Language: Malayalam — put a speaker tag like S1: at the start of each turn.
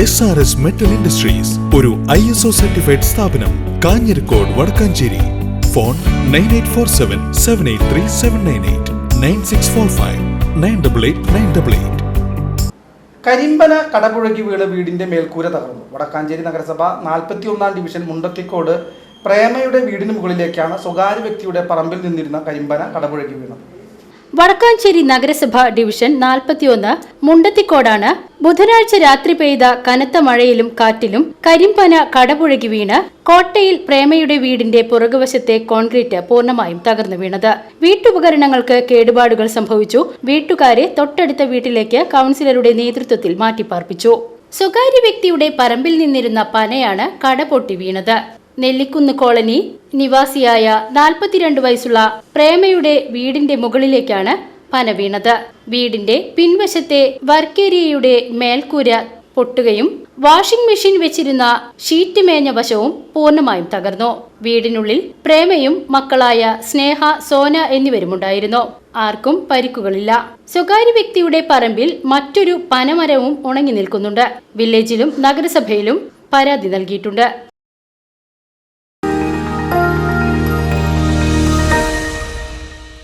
S1: S R S metal industries ഒരു ഐ എസ് ഒ സർട്ടിഫൈഡ് സ്ഥാപനം Kanjirakode Vadakkanchery. Phone nine eight four seven seven eight three seven nine eight nine six four five nine double eight nine double eight
S2: കരിമ്പന കടപുഴകി വീണ് വീടിന്റെ മേൽക്കൂര തകർന്നു. വടക്കാഞ്ചേരി നഗരസഭ നാൽപ്പത്തി ഒന്നാം ഡിവിഷൻ മുണ്ടത്തിക്കോട് പ്രേമയുടെ വീടിന് മുകളിലേക്കാണ് സ്വകാര്യ വ്യക്തിയുടെ പറമ്പിൽ നിന്നിരുന്ന കരിമ്പന കടപുഴകി വീണത്.
S3: വടക്കാഞ്ചേരി നഗരസഭ ഡിവിഷൻ നാൽപ്പത്തിയൊന്ന് മുണ്ടത്തിക്കോടാണ്. ബുധനാഴ്ച രാത്രി പെയ്ത കനത്ത മഴയിലും കാറ്റിലും കരിമ്പന കടപുഴകി വീണ് കോട്ടയിൽ പ്രേമയുടെ വീടിന്റെ പുറകുവശത്തെ കോൺക്രീറ്റ് പൂർണമായും തകർന്നു വീണത്. വീട്ടുപകരണങ്ങൾക്ക് കേടുപാടുകൾ സംഭവിച്ചു. വീട്ടുകാരെ തൊട്ടടുത്ത വീട്ടിലേക്ക് കൗൺസിലറുടെ നേതൃത്വത്തിൽ മാറ്റിപ്പാർപ്പിച്ചു. സ്വകാര്യ വ്യക്തിയുടെ പറമ്പിൽ നിന്നിരുന്ന പനയാണ് കടപൊട്ടി വീണത്. നെല്ലിക്കുന്ന് കോളനി നിവാസിയായ നാൽപ്പത്തിരണ്ട് വയസ്സുള്ള പ്രേമയുടെ വീടിന്റെ മുകളിലേക്കാണ് പന വീണത്. വീടിന്റെ പിൻവശത്തെ വർക്കേരിയയുടെ മേൽക്കൂര പൊട്ടുകയും വാഷിംഗ് മെഷീൻ വെച്ചിരുന്ന ഷീറ്റ് മേഞ്ഞ വശവും പൂർണമായും തകർന്നു. വീടിനുള്ളിൽ പ്രേമയും മക്കളായ സ്നേഹ സോന എന്നിവരുമുണ്ടായിരുന്നു. ആർക്കും പരിക്കുകളില്ല. സ്വകാര്യ വ്യക്തിയുടെ പറമ്പിൽ മറ്റൊരു പനമരവും ഉണങ്ങി നിൽക്കുന്നുണ്ട്. വില്ലേജിലും നഗരസഭയിലും പരാതി നൽകിയിട്ടുണ്ട്.